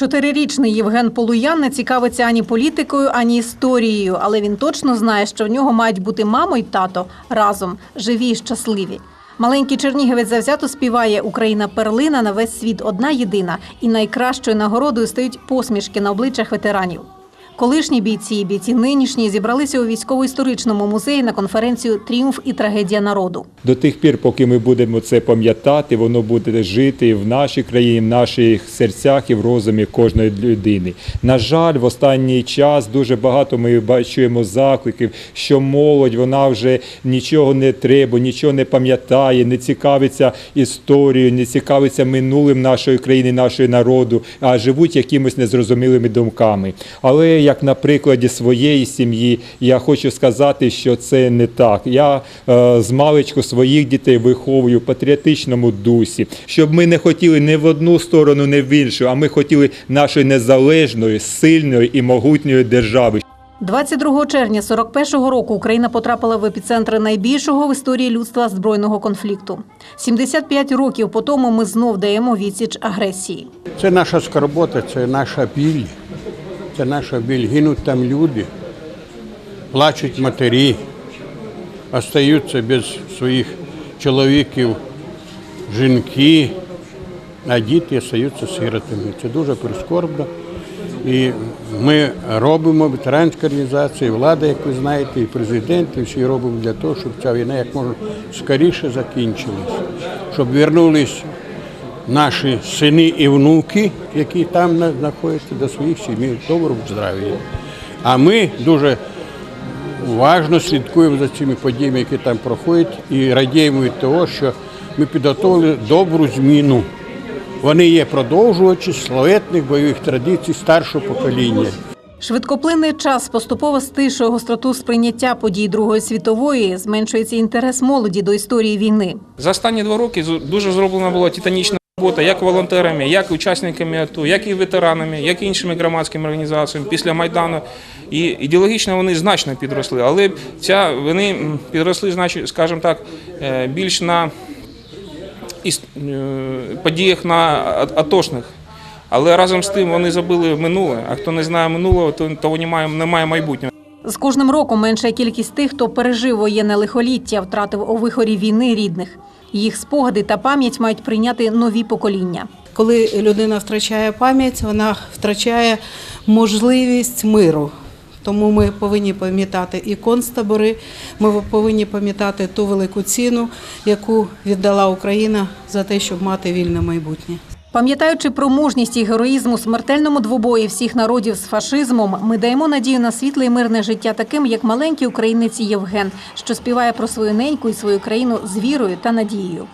Чотирирічний Євген Полуян не цікавиться ані політикою, ані історією, але він точно знає, що в нього мають бути мамо й тато разом, живі й щасливі. Маленький чернігівець завзято співає Україна перлина на весь світ одна єдина, і найкращою нагородою стають посмішки на обличчях ветеранів. Колишні бійці і бійці нинішні зібралися у військово-історичному музеї на конференцію Тріумф і трагедія народу. До тих пір, поки ми будемо це пам'ятати, воно буде жити в нашій країні, в наших серцях і в розумі кожної людини. На жаль, в останній час дуже багато ми бачимо закликів, що молодь вона вже нічого не треба, нічого не пам'ятає, не цікавиться історією, не цікавиться минулим нашої країни, нашого народу, а живуть якимось незрозумілими думками. Але як на прикладі своєї сім'ї, я хочу сказати, що це не так. Я е, з маличку своїх дітей виховую в патріотичному дусі, щоб ми не хотіли не в одну сторону, не в іншу, а ми хотіли нашої незалежної, сильної і могутньої держави. 22 червня 41-го року Україна потрапила в епіцентр найбільшого в історії людства збройного конфлікту. 75 років по тому ми знов даємо відсіч агресії. Це наша скорбота, це наша біль. Це наша біль. Гинуть там люди, плачуть матері, остаються без своїх чоловіків, жінки, а діти залишаються сиротами. Це дуже прискорбно. І ми робимо ветеранська організація, влада, як ви знаєте, і президент, і всі робимо для того, щоб ця війна як можна скоріше закінчилась, щоб вернулись наші сини і внуки, які там знаходяться до своїх сімей, в доброму здраві. А ми дуже уважно слідкуємо за цими подіями, які там проходять, і радіємо від того, що ми підготовили добру зміну. Вони є продовжувачі славетних бойових традицій старшого покоління. Швидкоплинний час поступово стишує гостроту сприйняття подій Другої світової, зменшується інтерес молоді до історії війни. За останні два роки дуже зроблена була титанічна робота як волонтерами, як учасниками АТО, як і ветеранами, як і іншими громадськими організаціями після Майдану. І ідеологічно вони значно підросли, але ця вони підросли, значить, скажімо так, е, більш на е, подіях на атошних. Але разом з тим вони забили минуле. А хто не знає минулого, то того немає, немає майбутнього. З кожним роком менша кількість тих, хто пережив воєнне лихоліття, втратив у вихорі війни рідних. Їх спогади та пам'ять мають прийняти нові покоління. Коли людина втрачає пам'ять, вона втрачає можливість миру. Тому ми повинні пам'ятати і концтабори, ми повинні пам'ятати ту велику ціну, яку віддала Україна за те, щоб мати вільне майбутнє. Пам'ятаючи про мужність і героїзм у смертельному двобої всіх народів з фашизмом, ми даємо надію на світле і мирне життя таким, як маленький українець Євген, що співає про свою неньку і свою країну з вірою та надією.